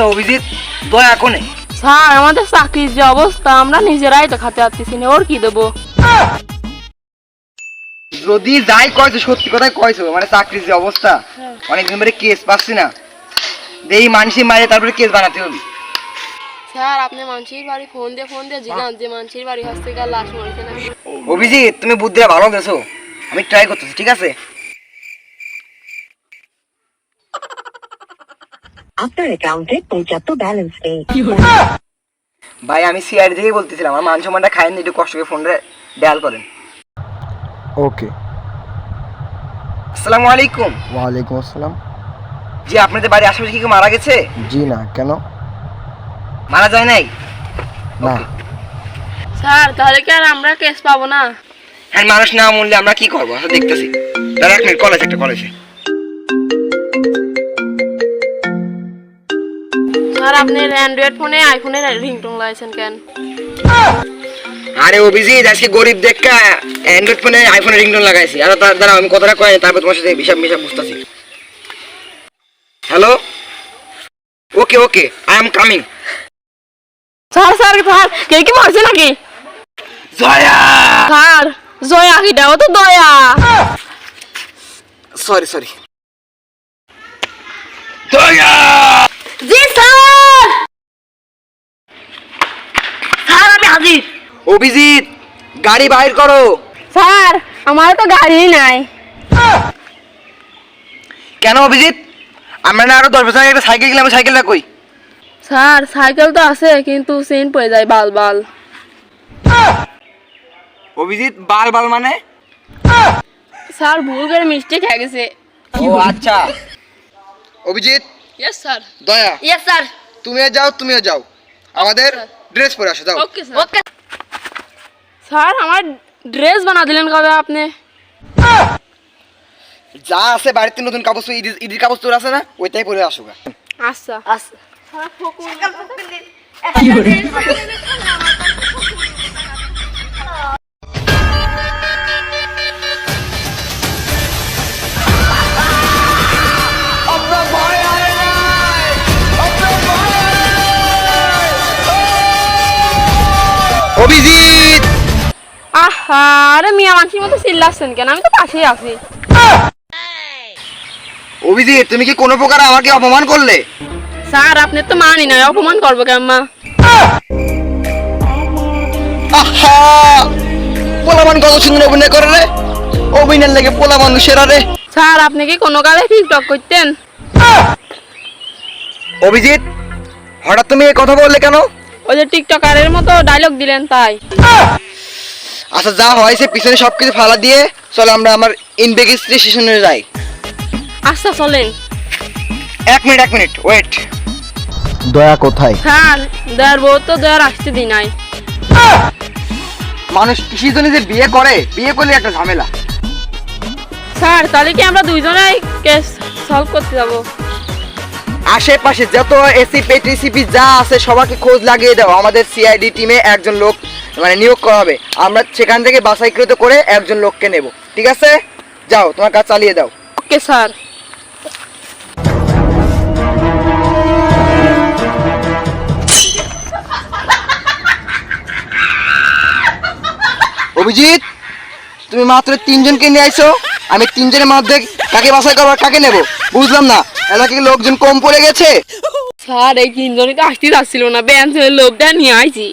আচ্ছা অভিজিৎ দয়া কোনে স্যার আমাদের চাকরির যে অবস্থা আমরা নিজেরাই তো খাতে পারতেছি না ওর কি দেবো? যদি যাই কয়েছো সত্যি কথাই কয়েছো মানে চাকরির যে অবস্থা অনেকদিন ধরে কেস পাচ্ছি না। দেই মানুষের মারে তারপরে কেস বানাতে হবে। স্যার আপনি মানুষের বাড়ি ফোন দিয়ে ফোন দিয়ে জিগান যে মানুষের বাড়ি হস্তে লাশ মরেছে নাকি? অভিজিৎ তুমি বুদ্ধিটা ভালো গেছো আমি ট্রাই করতেছি ঠিক আছে? আপনার অ্যাকাউন্টে পর্যাপ্ত ব্যালেন্স নেই। ভাই আমি সিআইডি থেকে বলতেছিলাম আমার মান সম্মানটা খাইনি একটু কষ্ট করে ফোনটা ডায়াল করেন। ওকে। আসসালামু আলাইকুম। ওয়ালাইকুম আসসালাম। জি আপনাদের বাড়ির আশেপাশে কি কেউ মারা গেছে? জি না কেন? মারা যায় নাই? না। স্যার তাহলে কি আর আমরা কেস পাবো না? হ্যাঁ মানুষ না মরলে আমরা কি করব? দেখতেছি। দাদা এক মিনিট কলেজ একটা কলেজে স্যার আপনি অ্যান্ড্রয়েড ফোনে আইফোনের রিংটোন লাগাইছেন কেন? আরে অভিজিৎ আজকে গরিব দেখা অ্যান্ড্রয়েড ফোনে আইফোনে রিংটোন লাগাইছি। আর তার দ্বারা আমি কথাটা কয় তারপর তোমার সাথে হিসাব বুঝতেছি। Hello okay okay I am coming sir sir sir কে কি মরছে নাকি? জয়া! স্যার জয়া কি? দাও তো Daya. Sorry sorry Jaya ji sir sir আমি হাজির অভিজিৎ গাড়ি বাইর করো। স্যার আমার তো গাড়ি নাই। কেন অভিজিৎ? আমরা না আরও দশ বছর আগে একটা সাইকেল কিনলাম সাইকেলটা কই? স্যার সাইকেল তো আছে কিন্তু চেন পড়ে যায় বাল বাল। অভিজিৎ বাল বাল মানে? স্যার ভুল করে মিস্টেক হয়ে গেছে। ও আচ্ছা। Abhijit? Yes sir Daya. Yes sir তুমিও যাও তুমিও যাও। আমাদের ড্রেস পরে আসো যাও। ওকে স্যার ওকে স্যার আমার ড্রেস বানা দিলেন কবে আপনি? যা আছে বাড়িতে নতুন কাপড় ঈদের কাপড় চোর আছে না? ওইটাই পরে আসুক। আচ্ছা। আচ্ছা। আরে মিয়া মানসির মতো চিল্লাচ্ছেন কেন? আমি তো পাশেই আছি। অভিজিৎ তুমি কি কোনো প্রকার আমাকে অপমান করলে? স্যার আপনি তো মানি না অপমান করব কেমন আহা! পোলামান কত সুন্দর অভিনয় করে রে। অভিনয়ের লেগে পোলা মানুষেরা রে। স্যার আপনি কি কোনো কালে টিকটক করতেন? অভিজিৎ হঠাৎ তুমি এই কথা বললে কেন? ওই যে টিকটকারের মতো ডায়লগ দিলেন তাই। আচ্ছা যা হয়েছে পিছনে সবকিছু ফালা দিয়ে চলো আমরা আমার ইনভেস্টিগেশনে যাই। আচ্ছা চলেন। এক মিনিট এক মিনিট ওয়েট দয়া কোথায়? স্যার দেয়ার বউ তো দেয়ার আসতে দি নাই। মানুষ কৃষির জন্য যে বিয়ে করে? বিয়ে করলে একটা ঝামেলা। স্যার তাহলে কি আমরা দুইজনেই কেস সলভ করতে যাব? আশেপাশে যত এসি টিসিপি যা আছে সবাইকে খোঁজ লাগিয়ে দাও। আমাদের সিআইডি টিমে একজন লোক মানে নিয়োগ করা হবে। আমরা সেখান থেকে বাছাইকৃত করে একজন লোককে নেব। ঠিক আছে? যাও তোমার কাজ চালিয়ে দাও। Okay sir. অভিজিৎ তুমি মাত্র তিনজনকে নিয়ে আইছো। আমি তিনজনের মধ্যে কাকে বাছাই করব কাকে নেব? বুঝলাম না। এলাকায় লোকজন কম পড়ে গেছে? স্যার এই তিনজনই তো আসতে যাচ্ছিল না। ব্যান্সের লোকটা নিয়ে আইছি।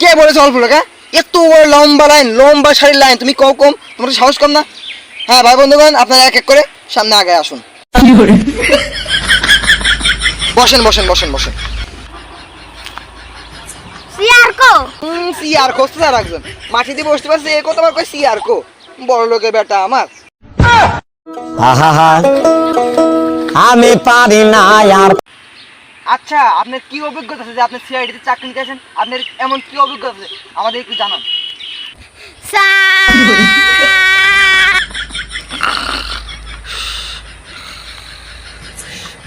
কে বলেছে অল্প টাকা এত বড় লম্বা লাইন লম্বা শাড়ির লাইন তুমি কম কম তোমার সাহস কম না? হ্যাঁ ভাই বন্ধুগণ আপনারা এক এক করে সামনে আগে আসুন। বসেন বসেন বসেন বসেন। সিয়ারকো হুম সিআর খোঁজতে আর একজন মাটিতে বসতে পারছে এ কথা আমার কই সিআর কো বড় লোকের বেটা আমার। আহা আমি পারি না আর আচ্ছা আপনার কি অভিজ্ঞতা আছে যে আপনি সিআইডিতে চাকরি নিতে আছেন আপনার এমন কি অভিজ্ঞতা আছে? আমাদের একটু জানান।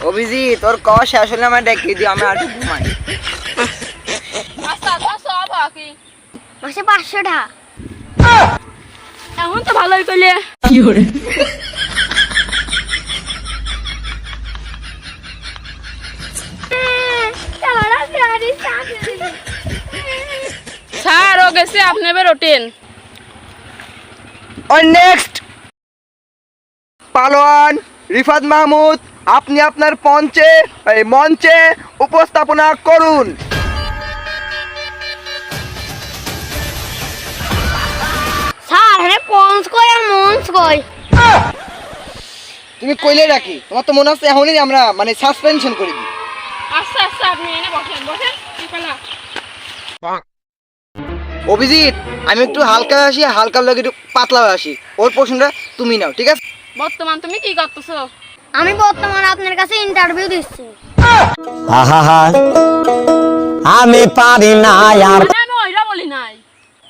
অভিজিৎ তোর ক শেষ হলে আমার ডেকে দিও আমি আর ঘুমাই। বাকি মাসে পাঁচশো টাকা এখন তো ভালোই করলে। স্যার ও গেছে আপনি এবার ওঠেন। নেক্সট পালোয়ান রিফাত মাহমুদ আপনি আপনার পঞ্চে এই মঞ্চে উপস্থাপনা করুন। স্যার হ্যাঁ পঞ্চ কই আর মঞ্চ কই? তুমি কইলে রাখি তোমার তো মনে হচ্ছে এখনই আমরা মানে সাসপেনশন করে দিই। আচ্ছা আচ্ছা আপনি এনে বসেন বসেন। অভিজিৎ আমি একটু হালকা আসি হালকা লোক একটু পাতলা হয়ে আসি। ওর প্রশ্নটা তুমি নাও ঠিক আছে? বর্তমান তুমি কি করতেছো? আমি বর্তমানে আপনার কাছে ইন্টারভিউ দিচ্ছি। আহা আমি পারি না আর আমি ওইটা বলি নাই।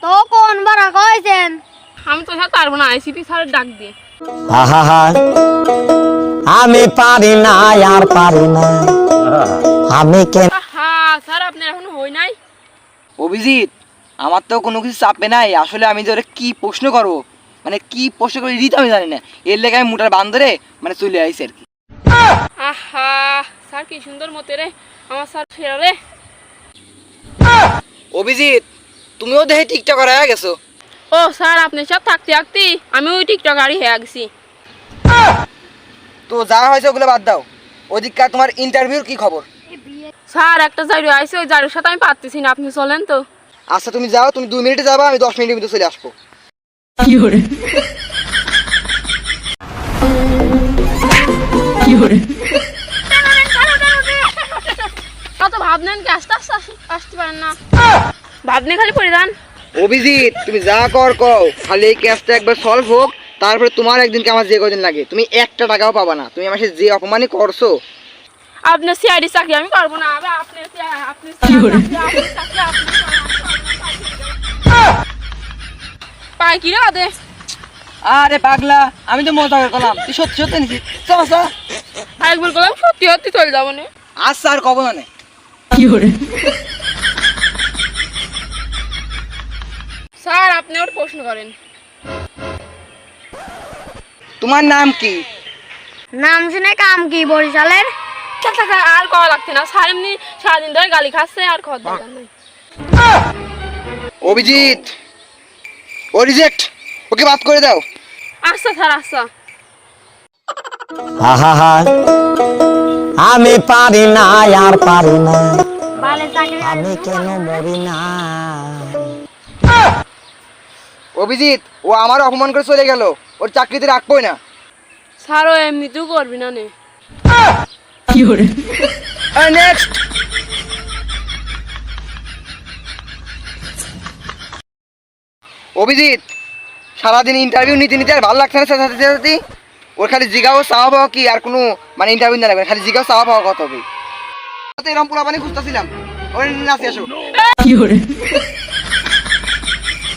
তো কোন বারা কইছেন? আমি তো স্যার পারব না আইসিপি স্যারের ডাক দিয়ে। আহা আমি পারি না আর পারি না। আমি কেন হ্যাঁ স্যার আপনার এখনও হই নাই? অভিজিৎ আমার তো কোনো কিছু চাপে নাই। আসলে আমি যে ওরে কি প্রশ্ন করব? মানে কি প্রশ্ন করে দিতে আমি জানি না। এর লেগে আমি মোটার বান্ধরে মানে চলে আইসি আর কি। আহা স্যার কি সুন্দর মতে রে আমার স্যার ফেরালে অভিজিৎ তুমিও দেখে করা হয়ে গেছো। ও স্যার আপনি সব থাকতে থাকতে আমি ওই টিকটক গাড়ি হয়ে গেছি। তো যা হয়েছে ওগুলো বাদ দাও। ওদিককার তোমার ইন্টারভিউর কি খবর? স্যার একটা জারু ওই জারুর সাথে আমি পারতেছি না। আপনি চলেন তো। আচ্ছা তুমি যাও তুমি দুই মিনিটে যাবা আমি দশ মিনিটের ভিতরে চলে আসব। কত ভাবনেন কি আস্তে আস্তে আসতে পারেন না। ভাবনে খালি পড়ে যান। অভিজিৎ তুমি যা কর কও খালি এই একবার সলভ হোক তারপরে তোমার একদিনকে আমার যে কদিন লাগে। তুমি একটা টাকাও পাবা না। তুমি আমার সাথে যে অপমানই করছ আপনার সিআইডি চাকরি আমি করব না আপনার কি রে আরে পাগলা আমি তো মজা করলাম। তুই সত্যি সত্যি নিছি চল করলাম সত্যি সত্যি চলে যাব না। আচ্ছা আর কব না নে। স্যার আপনি ওর প্রশ্ন করেন। তোমার নাম কি? নাম শুনে কাম কি বরিশালের? থাক, থাক, থাক, আর কওয়া লাগছে না। স্যার এমনি সারাদিন ধরে গালি খাচ্ছে আর খাওয়ার দরকার নেই অভিজিৎ! ও রিজেক্ট ওকে বাদ করে দাও। আচ্ছা স্যার আচ্ছা আহা আমি পারি না আর পারি না। আমি কেন মরি না? অভিজিৎ ও আমার অপমান করে চলে গেল। ওর চাকরিতে রাখবোই না? স্যার ও এমনিতেও করবি না নে। নেক্সট অভিজিৎ সারাদিন ইন্টারভিউ নিতে নিতে আর ভালো লাগছে না সাথে সাথে ওর খালি জিগাও চাওয়া পাওয়া কি আর কোনো মানে ইন্টারভিউ না লাগবে খালি জিগাও চাওয়া পাওয়া কত হবে। তো এরকম পোলা পানি খুঁজতেছিলাম। ওর নাচে আসো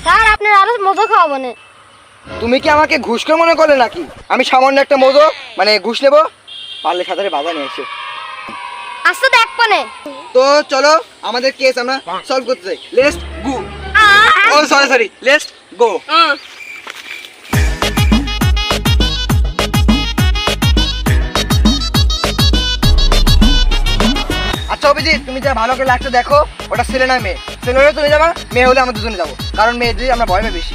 স্যার আপনার আরও মজা খাওয়াবো না তুমি কি আমাকে ঘুষ করে মনে করলে নাকি? আমি সামান্য একটা মজো মানে ঘুষ নেব? পারলে সাথে বাধা নিয়ে এসো। আচ্ছা দেখ পানে। তো চলো আমাদের কেস আমরা সলভ করতে চাই। লেটস গো ও সরি সরি লেটস গো আচ্ছা অভিজিৎ তুমি যা ভালো করে লাগছে দেখো ওটা ছেলে না মেয়ে। ছেলে হলে তুমি যাবা মেয়ে হলে আমরা দুজনে যাব। কারণ মেয়েদের আমরা ভয় পাই বেশি।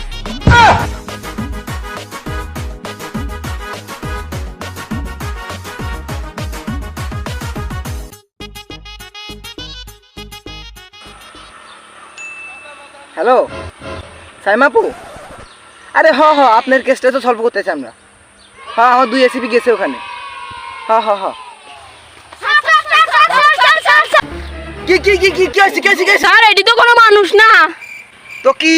হ্যালো? সাইমাপু? আরে হ হ আপনার কেসটা তো সলভ করতেছি আমরা। হ্যাঁ আমার দুই এসিপি গেছে ওখানে। হ্যাঁ হ্যাঁ হ্যাঁ কি কি কি কি কি আছে কি কি স্যার এটি তো কোনো মানুষ না। তো কি?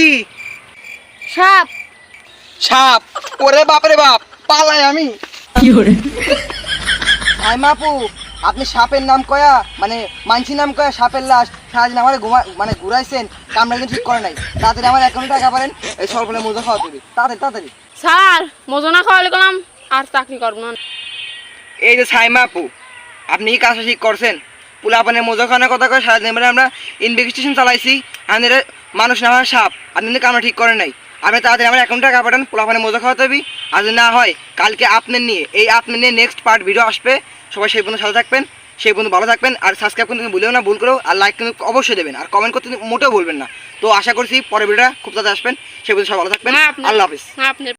সাপ। সাপ? ওরে বাপরে বাপ পালাই আমি। আই মাপু আপনি সাপের নাম কয়া মানে মানসি নাম কয়া সাপের লাশ সারাদিন আমার ঘুমা মানে ঘুরাইছেন কামড়া কিন্তু ঠিক করে নাই। তাড়াতাড়ি আমার অ্যাকাউন্টে টাকা পারেন এই সরকারে মজা খাওয়া দেবে তাড়াতাড়ি তাড়াতাড়ি। স্যার মজনা খাওয়ালে গেলাম আর চাকরি করব না। এই যে সাইমা আপু আপনি কি কাজটা ঠিক করছেন? পুলাপানের মজা খাওয়ানোর কথা কয়ে সারাদিন এবারে আমরা ইনভেস্টিগেশন চালাইছি আমাদের মানুষ না হয় সাপ আপনি কিন্তু কামড়া ঠিক করেন নাই। আপনি তাড়াতাড়ি আমার অ্যাকাউন্টে টাকা পাঠান পুলাপানের মজা খাওয়াতে হবে আর না হয় কালকে আপনার নিয়ে এই আপনার নিয়ে নেক্সট পার্ট ভিডিও আসবে সবাই সেই পর্যন্ত সাথে থাকবেন। সেই বন্ধু ভালো থাকবেন আর সাবস্ক্রাইব কিন্তু ভুলেও না ভুল করেও আর লাইক কিন্তু অবশ্যই দেবেন। আর কমেন্ট করতে মোটেও বলবেন না। তো আশা করছি পরের ভিডিওটা খুব তাড়াতাড়ি আসবেন। সেই বন্ধু সব ভালো থাকবেন। আল্লাহ হাফিজ।